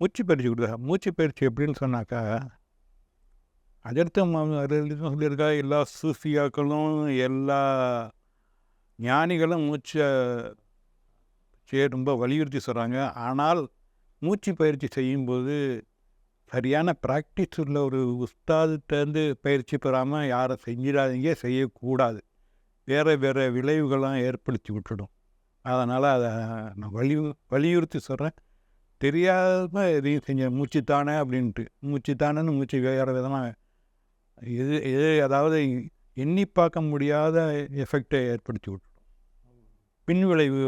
மூச்சு பயிற்சி கொடுத்தா மூச்சு பயிற்சி எப்படின்னு சொன்னாக்கா அதற்கு அதில் சொல்லியிருக்கா எல்லா சூஃபியாக்களும் எல்லா ஞானிகளும் மூச்சை செய்ய ரொம்ப வலியுறுத்தி சொல்கிறாங்க ஆனால் மூச்சு பயிற்சி செய்யும்போது சரியான ப்ராக்டிஸ் உள்ள ஒரு உஸ்தாதுட்டேருந்து பயிற்சி பெறாமல் யாரும் செஞ்சிடாதீங்க செய்யக்கூடாது. வேறு வேறு விளைவுகள்லாம் ஏற்படுத்தி விட்டுடும். அதனால் அதை நான் வலி வலியுறுத்தி சொல்கிறேன் தெரியாமல் எதையும் செஞ்ச மூச்சு தானே அப்படின்ட்டு. மூச்சு தானேன்னு மூச்சு வேறு விதமாக இது இது அதாவது எண்ணி பார்க்க முடியாத எஃபெக்டை ஏற்படுத்தி விட்டுடும். பின் விளைவு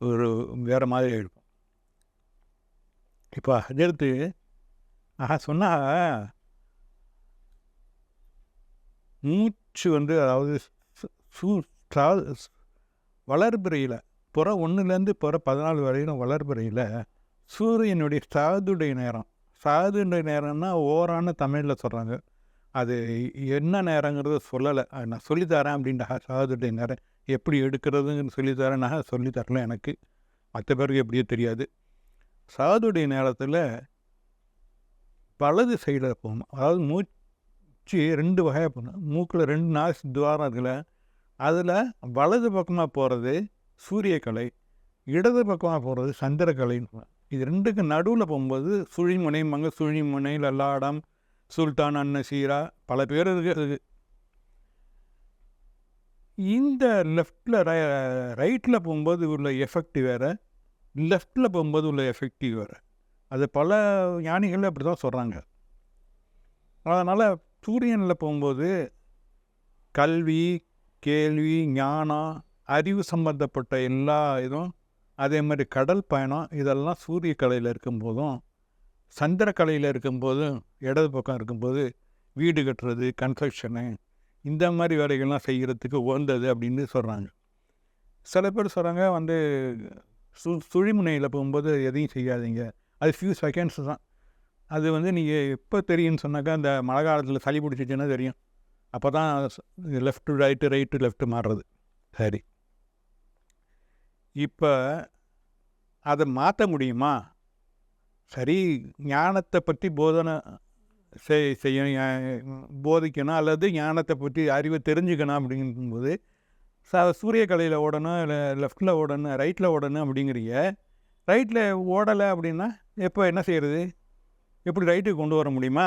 ஒரு வேறு மாதிரி இருக்கும் இப்போ அதெடுத்து ஆஹா சொன்னால் மூச்சு வந்து அதாவது சூ வளர்பிறையில் புற ஒன்றுலேருந்து புற பதினாலு வரையிலும் வளர்பிறையில் சூரியனுடைய சாதுடைய நேரம். சாதுடைய நேரம்னா ஓரான தமிழில் சொல்கிறாங்க அது என்ன நேரங்கிறத சொல்லலை. நான் சொல்லித்தரேன் அப்படின்டா சாதுடைய நேரம் எப்படி எடுக்கிறதுன்னு சொல்லித்தரேன் நான் சொல்லித்தரல எனக்கு. மற்ற பேருக்கு எப்படியோ தெரியாது. சாதுடைய நேரத்தில் வலது சைடில் போகணும். அதாவது மூச்சு ரெண்டு வகையாக போகணும். மூக்கில் ரெண்டு நாசி துவாரம் இருக்குல்ல அதில் வலது பக்கமாக போகிறது சூரியக்கலை இடது பக்கமாக போகிறது சந்திரக்கலைன்னு இது ரெண்டுக்கு நடுவில் போகும்போது சுழிமுனை மங்க சுழிமுனை லல்லாடம் சுல்தான் அன்னசீரா பல பேர் இருக்கு. இந்த லெஃப்டில் ரைட்டில் போகும்போது உள்ள எஃபெக்ட் வேறு லெஃப்டில் போகும்போது உள்ள எஃபெக்டிவ் வேறு. அது பல ஞானிகள் அப்படி தான் சொல்கிறாங்க அதனால் சூரியனில் போகும்போது கல்வி கேள்வி ஞானம் அறிவு சம்பந்தப்பட்ட எல்லா இதுவும் அதே மாதிரி கடல் பயணம் இதெல்லாம் சூரிய கலையில் இருக்கும்போதும் சந்திர கலையில் இருக்கும்போதும் இடது பக்கம் இருக்கும்போது வீடு கட்டுறது கன்ஸ்ட்ரக்ஷனு இந்த மாதிரி வேலைகள்லாம் செய்கிறதுக்கு உகந்தது அப்படின்னு சொல்கிறாங்க சில பேர் சொல்கிறாங்க வந்து சு சுழிமுனையில் போகும்போது எதையும் செய்யாதீங்க. அது ஃபியூ செகண்ட்ஸ் தான். அது வந்து நீங்கள் எப்போ தெரியும்னு சொன்னாக்கா அந்த மழை காலத்தில் சளி பிடிச்சிச்சின்னா தெரியும். அப்போ தான் லெஃப்ட்டு ரைட்டு ரைட்டு லெஃப்ட்டு மாறுறது. சரி. இப்போ அதை மாற்ற முடியுமா? சரி ஞானத்தை பற்றி போதனை செய் செய்யணும். போதிக்கணும் அல்லது ஞானத்தை பற்றி அறிவை தெரிஞ்சுக்கணும் அப்படிங்கும்போது ச சூரிய கலையில் ஓடணும் இல்லை லெஃப்டில் ஓடணும் ரைட்டில் ஓடணும் அப்படிங்கிறீங்க. ரைட்டில் ஓடலை அப்படின்னா எப்போ என்ன செய்கிறது எப்படி ரைட்டுக்கு கொண்டு வர முடியுமா?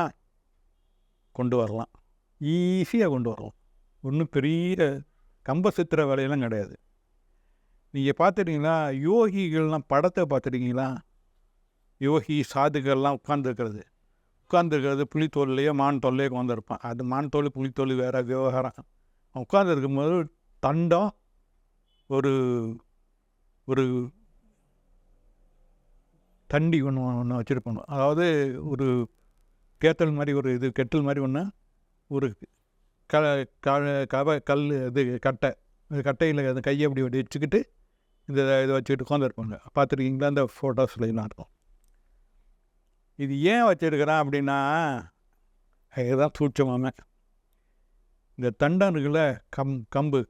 கொண்டு வரலாம். ஈஸியாக கொண்டு வரலாம். ஒன்றும் பெரிய கம்ப சித்திர வேலையெல்லாம் கிடையாது. நீங்கள் பார்த்துட்டீங்களா யோகிகள்லாம் படத்தை பார்த்துருக்கீங்களா யோகி சாதுகள்லாம் உட்காந்துருக்கிறது உட்காந்துருக்கிறது புளித்தோல்லையோ மான் தொல்லையோ உட்காந்துருப்பான் அது மான் தோல் புலித்தோல் வேறு விவகாரம். உட்காந்துருக்கும் போது தண்டம் ஒரு ஒரு தண்டி ஒன்று ஒன்று வச்சுருப்பாங்க. அதாவது ஒரு கேத்தல் மாதிரி ஒரு இது கெட்டல் மாதிரி ஒன்று ஒரு க கவ கல் இது கட்டை. கட்டையில் அந்த கையை அப்படி வச்சுக்கிட்டு இந்த இதை வச்சுக்கிட்டு உட்காந்துருப்பாங்க. பார்த்துருக்கீங்களா? அந்த ஃபோட்டோஸ்லாம் இருக்கும். இது ஏன் வச்சுருக்கிறான் அப்படின்னா இதுதான் சூட்சமாம. இந்த தண்டம் கம் கம்பு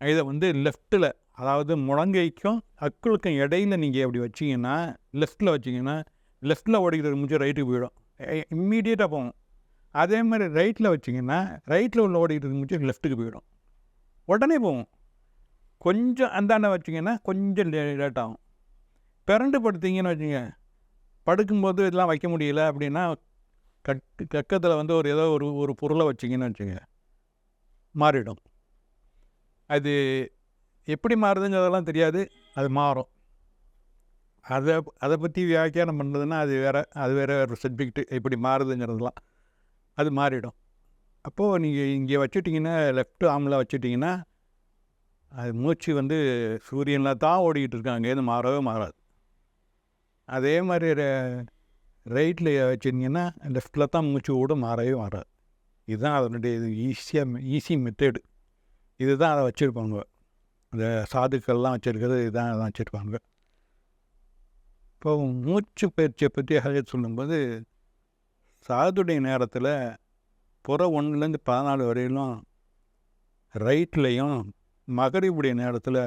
இதை வந்து லெஃப்ட்டில் அதாவது முழங்கைக்கும் அக்குளுக்கும் இடையில நீங்கள் அப்படி வச்சிங்கன்னா லெஃப்ட்டில் வச்சிங்கன்னா லெஃப்ட்டில் ஓடிக்கிறது முடிச்சு ரைட்டுக்கு போயிடும். இம்மீடியட்டாக போகும். அதே மாதிரி ரைட்டில் வச்சிங்கன்னா ரைட்டில் உள்ள ஓடிக்கிறது முடிச்சு லெஃப்ட்டுக்கு போயிடும். உடனே போகும். கொஞ்சம் அந்தாண்ட வச்சிங்கன்னா கொஞ்சம் லே லேட் ஆகும் பிறண்டு படுத்திங்கன்னு வச்சுங்க படுக்கும்போது இதெல்லாம் வைக்க முடியல அப்படின்னா கட்டு கக்கத்தில் வந்து ஒரு ஏதோ ஒரு ஒரு பொருளை வச்சிங்கன்னு வச்சுங்க மாறிடும். அது எப்படி மாறுதுங்கிறதெல்லாம் தெரியாது அது மாறும். அதை அதை பற்றி வியாக்கியானம் பண்ணுறதுன்னா அது வேறு அது வேறு ஒரு சப்ஜெக்ட் எப்படி மாறுதுங்கிறதுலாம் அது மாறிடும். அப்போது நீங்கள் இங்கே வச்சுட்டிங்கன்னா லெஃப்ட் ஆமில் வச்சுட்டிங்கன்னா அது மூச்சு வந்து சூரியனில் தான் ஓடிக்கிட்டு இருக்காங்க அங்கேருந்து மாறவே மாறாது. அதே மாதிரி ரைட்டில் வச்சுருந்தீங்கன்னா லெஃப்டில் தான் மூச்சு கூட மாறவே மாறாது. இதுதான் அதனுடைய இது ஈஸியாக ஈஸி மெத்தேடு இதுதான் அதை வச்சுருப்பாங்க. இந்த சாதுக்கள்லாம் வச்சுருக்கிறது இதுதான் அதான் வச்சுருப்பாங்க. இப்போ மூச்சு பயிற்சியை பற்றி ஹஜத் சொல்லும்போது சாதுடைய நேரத்தில் புற ஒன்றுலேருந்து பதினாலு வரையிலும் ரைட்லேயும் மகரிவுடைய நேரத்தில்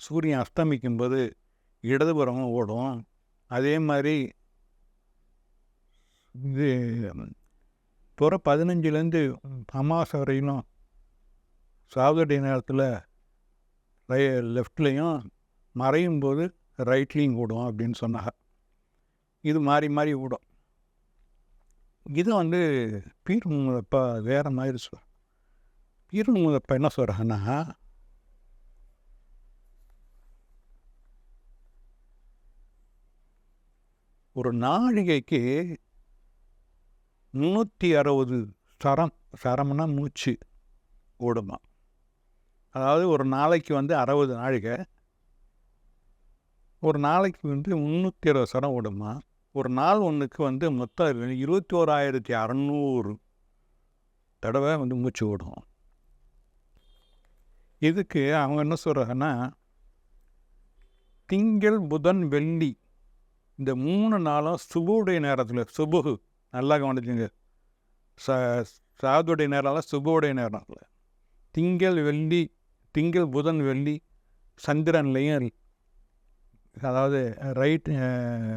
சூரியன் அஸ்தமிக்கும் போது இடதுபுறமும் ஓடும். அதே மாதிரி இது புற பதினஞ்சுலேருந்து அமாவாசை வரையிலும் சாகுடைய நேரத்தில் ரை லெஃப்ட்லேயும் மறையும் போது ரைட்லேயும் ஓடும் அப்படின்னு சொன்னாங்க. இது மாறி மாறி ஓடும். இது வந்து பீர் முகப்பா வேறு மாதிரி சொல் பீர் முகப்பா என்ன சொல்கிறாங்கன்னா ஒரு நாழிகைக்கு முந்நூற்றி அறுபது சரம் சரம்னா மூச்சு ஓடுமா. அதாவது ஒரு நாளைக்கு வந்து அறுபது நாழிகை ஒரு நாளைக்கு வந்து முந்நூற்றி அறுபது சரம் ஓடுமா. ஒரு நாள் ஒன்றுக்கு வந்து மொத்தம் இருபத்தி ஓராயிரத்தி அறநூறு தடவை வந்து மூச்சு ஓடும். இதுக்கு அவங்க என்ன சொல்கிறாங்கன்னா திங்கள் புதன் வெள்ளி இந்த மூணு நாளும் சுபுடைய நேரத்தில் சுபுகு நல்லா கவனிச்சுங்க. ச சாதுடைய நேரம் சுபுடைய நேரத்தில் திங்கள் வெள்ளி திங்கள் புதன் வெள்ளி சந்திரன்லேயும் அதாவது ரைட்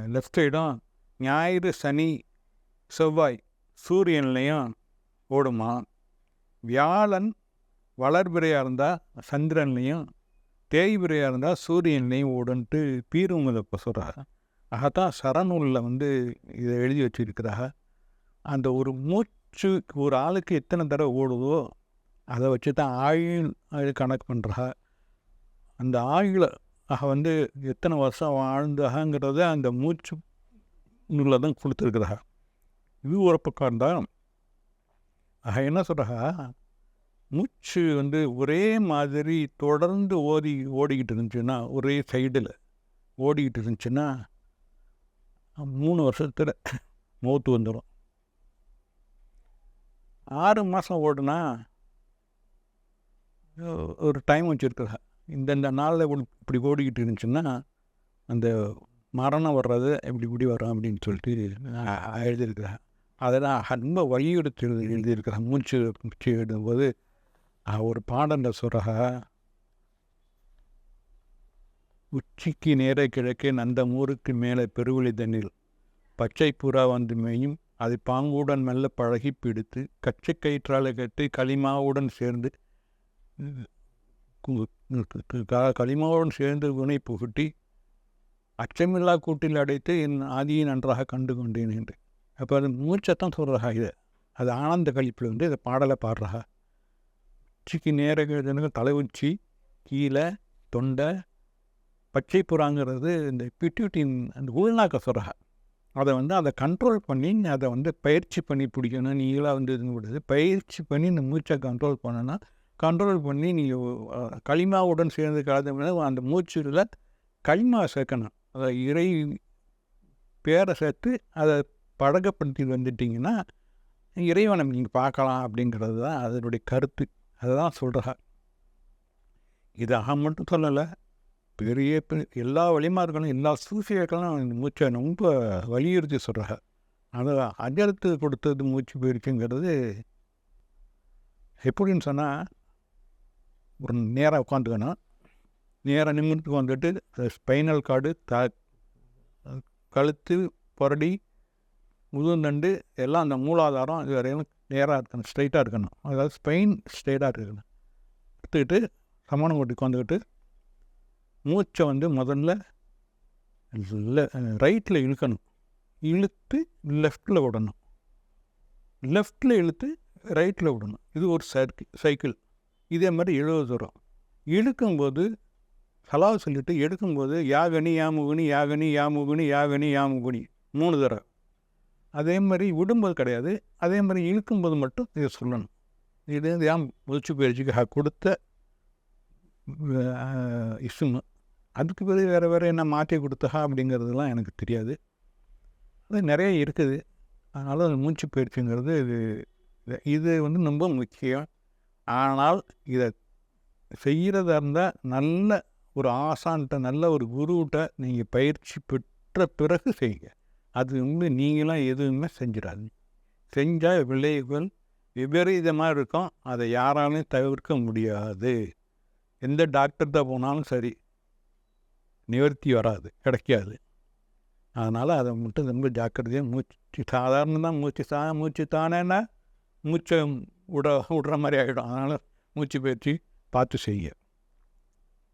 லெஃப்ட் சைடும் ஞாயிறு சனி செவ்வாய் சூரியன்லேயும் ஓடுமா? வியாழன் வளர்பிறையாக இருந்தால் சந்திரன்லேயும் தேய்பிறையாக இருந்தால் சூரியன்லேயும் ஓடுன்ட்டு பீருமுதப்ப சொல்கிறாங்க ஆகத்தான் சரநூலில் வந்து இதை எழுதி வச்சுருக்கிறாக. அந்த ஒரு மூச்சு ஒரு ஆளுக்கு எத்தனை தடவை ஓடுதோ அதை வச்சு தான் ஆயுள் ஆயுள் கணக்கு பண்ணுறா அந்த ஆயுளை அக வந்து எத்தனை வருஷம் வாழ்ந்தாகங்கிறத அந்த மூச்சு நூலில் தான் கொடுத்துருக்குறா இது ஒரு பக்கம் இருந்தால் ஆக என்ன சொல்கிறா மூச்சு வந்து ஒரே மாதிரி தொடர்ந்து ஓடி ஓடிக்கிட்டு இருந்துச்சுன்னா ஒரே சைடில் ஓடிக்கிட்டு இருந்துச்சுன்னா மூணு வருஷத்தில் மூத்து வந்துடும் ஆறு மாதம் ஓடுனா ஒரு டைம் வச்சுருக்குறா இந்தந்த நாளில் இப்படி ஓடிக்கிட்டு இருந்துச்சுன்னா அந்த மரணம் வர்றது இப்படி இப்படி வரும் அப்படின்னு சொல்லிட்டு எழுதியிருக்கிறா அதெல்லாம் ரொம்ப வலியுறுத்தி எழுதியிருக்கிறேன் மூச்சு மூச்சு எழுதும்போது ஒரு பாடலில் சொல்கிறா உச்சிக்கு நேர கிழக்கே நந்தமூருக்கு மேலே பெருவழி தண்ணில் பச்சை புறா வந்து மேயும் அதை பாங்குடன் மெல்ல பழகி பிடித்து கச்சை கயிற்றாலை கட்டி களிமாவுடன் சேர்ந்து களிமாவுடன் சேர்ந்து வினை புகுட்டி அச்சமில்லா கூட்டில் அடைத்து என் ஆதியை நன்றாக கண்டு கொண்டேன் என்று. அப்போ அது மூச்சத்தான் சொல்கிறா இது? அது ஆனந்த கழிப்பில் வந்து இதை பாடலை பாடுறா உச்சிக்கு நேர தலை உச்சி கீழே தொண்டை பச்சை புறாங்கிறது இந்த பிட்யூட்டின் அந்த உள்நாக்க சொல்கிறா அதை வந்து அதை கண்ட்ரோல் பண்ணி அதை வந்து பயிற்சி பண்ணி பிடிக்கணும். நீங்களாக வந்து இது பயிற்சி பண்ணி இந்த மூச்சை கண்ட்ரோல் பண்ணனா கண்ட்ரோல் பண்ணி நீங்கள் களிமாவுடன் சேர்ந்து கலந்து அந்த மூச்சில் களிமா சேர்க்கணும். அதை இறை பேரை சேர்த்து அதை பழகப்படுத்தி வந்துட்டிங்கன்னா இறைவனை நீங்கள் பார்க்கலாம் அப்படிங்கிறது தான் அதனுடைய கருத்து. அதை தான் சொல்கிறா இதாக மட்டும் சொல்லலை. பெரிய எல்லா வழிமார்களும் எல்லா சூசியர்களும் இந்த மூச்சை ரொம்ப வலியுறுத்தி சொல்கிறாங்க அதை அஜரத்து கொடுத்தது மூச்சு போயிருக்குங்கிறது எப்படின்னு சொன்னால் ஒரு நேராக உட்காந்துக்கணும். நேராக நிமிர்ந்து வந்துட்டு ஸ்பைனல் கார்டு த கழுத்து புரடி முதுந்தண்டு எல்லாம் அந்த மூலாதாரம் இது வரையும் நேராக இருக்கணும் ஸ்ட்ரைட்டாக இருக்கணும். அதாவது ஸ்பெயின் ஸ்ட்ரைட்டாக இருக்கணும். எடுத்துக்கிட்டு சமானம் கொட்டி உட்காந்துக்கிட்டு மூச்சை வந்து முதல்ல ரைட்டில் இழுக்கணும். இழுத்து லெஃப்டில் விடணும். லெஃப்டில் இழுத்து ரைட்டில் விடணும். இது ஒரு சர்க்கிள் சைக்கிள் இதே மாதிரி எழுபது தூரம் இழுக்கும்போது சலாவை சொல்லிவிட்டு எடுக்கும்போது யாகனி யாமுகுனி யாகனி யாமுகுனி யாகனி யாமுகுனி மூணு தடவை. அதே மாதிரி விடும்போது கிடையாது. அதே மாதிரி இழுக்கும்போது மட்டும் இதை சொல்லணும். இது யாம் முதிச்சு பயிற்சிக்கு கொடுத்த இசுமு. அதுக்கு பிறகு வேறு வேறு என்ன மாற்றி கொடுத்தா அப்படிங்கிறதுலாம் எனக்கு தெரியாது. அது நிறைய இருக்குது. அதனால் அது மூச்சு பயிற்சிங்கிறது இது இது வந்து ரொம்ப முக்கியம். ஆனால் இதை செய்கிறதா இருந்தால் நல்ல ஒரு ஆசான்கிட்ட நல்ல ஒரு குருவிட்ட நீங்கள் பயிற்சி பெற்ற பிறகு செய்யுங்க. அது வந்து நீங்களாம் எதுவுமே செஞ்சிடாது செஞ்சால் விளைவுகள் விபரீதமாக இருக்கும். அதை யாராலையும் தவிர்க்க முடியாது. எந்த டாக்டர்கிட்ட போனாலும் சரி. நிவர்த்தி வராது கிடைக்காது. அதனால் அதை மட்டும் ரொம்ப ஜாக்கிரதையாக மூச்சு சாதாரண தான் மூச்சு தா மூச்சு தானேன்னா மூச்சை விட விடுற மாதிரி ஆகிடும் அதனால் மூச்சு பயிற்சி பார்த்து செய்ய